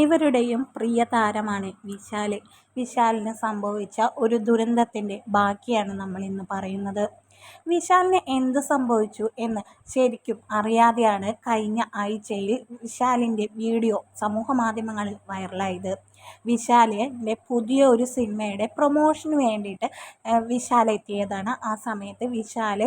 ഏവരുടെയും പ്രിയ താരമാണ് വിശാൽ വിശാലിന് സംഭവിച്ച ഒരു ദുരന്തത്തിന്റെ ബാക്കിയാണ് നമ്മൾ ഇന്ന് പറയുന്നത്. വിശാലിന് എന്ത് സംഭവിച്ചു എന്ന് ശരിക്കും അറിയാതെയാണ് കഴിഞ്ഞ ആഴ്ചയിൽ വിശാലിന്റെ വീഡിയോ സമൂഹ മാധ്യമങ്ങളിൽ വൈറലായത്. വിശാലിന്റെ പുതിയ ഒരു സിനിമയുടെ പ്രൊമോഷന് വേണ്ടിയിട്ട് വിശാൽ എത്തിയതാണ്. ആ സമയത്ത് വിശാൽ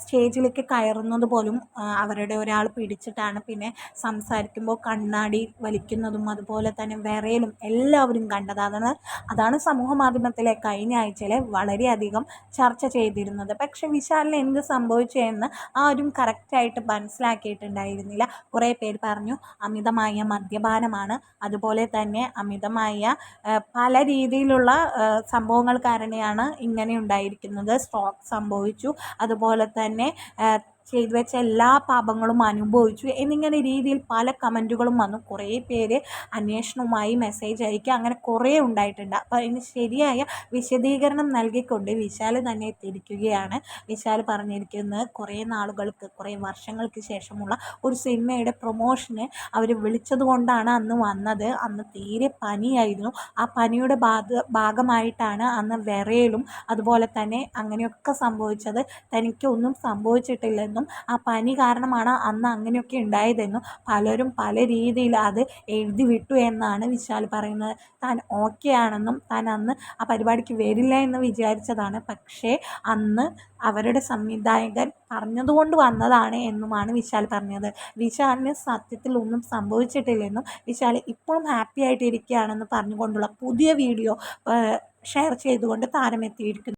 സ്റ്റേജിലേക്ക് കയറുന്നത് പോലും അവരുടെ ഒരാൾ പിടിച്ചിട്ടാണ്. പിന്നെ സംസാരിക്കുമ്പോൾ കണ്ണാടി വലിക്കുന്നതും അതുപോലെ തന്നെ വിറയലും എല്ലാവരും കണ്ടത് അതാണ് അതാണ് സമൂഹ മാധ്യമത്തിലെ കഴിഞ്ഞ ആഴ്ചയിലെ വളരെയധികം ചർച്ച ചെയ്തിരുന്നത്. പക്ഷേ വിശാലിന് എന്ത് സംഭവിച്ചു എന്ന് ആരും കറക്റ്റായിട്ട് മനസ്സിലാക്കിയിട്ടുണ്ടായിരുന്നില്ല. കുറേ പേര് പറഞ്ഞു അമിതമായ മദ്യപാനമാണ്. അതുപോലെ തന്നെ അമിതമായ പല രീതിയിലുള്ള സംഭവങ്ങൾ കാരണമാണ് ഇങ്ങനെ ഉണ്ടായിരിക്കുന്നത്. സ്ട്രോക്ക് സംഭവിച്ചു. അതുപോലെ തന്നെ ചെയ്തു വെച്ച എല്ലാ പാപങ്ങളും അനുഭവിച്ചു എന്നിങ്ങനെ രീതിയിൽ പല കമന്റുകളും വന്നു. കുറേ പേര് അന്വേഷണവുമായി മെസ്സേജ് അയക്കുക അങ്ങനെ കുറേ ഉണ്ടായിട്ടുണ്ട്. അപ്പോൾ അതിന് ശരിയായ വിശദീകരണം നൽകിക്കൊണ്ട് വിശാൽ തന്നെ തിരിക്കുകയാണ് വിശാൽ പറഞ്ഞിരിക്കുന്നത് കുറേ നാളുകൾക്ക് കുറേ വർഷങ്ങൾക്ക് ശേഷമുള്ള ഒരു സിനിമയുടെ പ്രൊമോഷന് അവർ വിളിച്ചതുകൊണ്ടാണ് അന്ന് വന്നത്. അന്ന് തീരെ പനിയായിരുന്നു. ആ പനിയുടെ ഭാഗ ഭാഗമായിട്ടാണ് അന്ന് വിറയലും അതുപോലെ തന്നെ അങ്ങനെയൊക്കെ സംഭവിച്ചത്. തനിക്ക് ഒന്നും സംഭവിച്ചിട്ടില്ലെന്നും ആ പനി കാരണമാണ് അന്ന് അങ്ങനെയൊക്കെ ഉണ്ടായതെന്നും പലരും പല രീതിയിൽ അത് എഴുതി വിട്ടു എന്നാണ് വിശാൽ പറയുന്നത്. താൻ ഓക്കെ ആണെന്നും താൻ അന്ന് ആ പരിപാടിക്ക് വരില്ല എന്ന് വിചാരിച്ചതാണ്. പക്ഷേ അന്ന് അവരുടെ സംവിധായകൻ പറഞ്ഞതുകൊണ്ട് വന്നതാണ് എന്നുമാണ് വിശാൽ പറഞ്ഞത്. വിശാലിന് സത്യത്തിൽ ഒന്നും സംഭവിച്ചിട്ടില്ലെന്നും വിശാൽ ഇപ്പോഴും ഹാപ്പി ആയിട്ടിരിക്കുകയാണെന്ന് പറഞ്ഞുകൊണ്ടുള്ള പുതിയ വീഡിയോ ഷെയർ ചെയ്തുകൊണ്ട് താരം എത്തിയിരിക്കുന്നു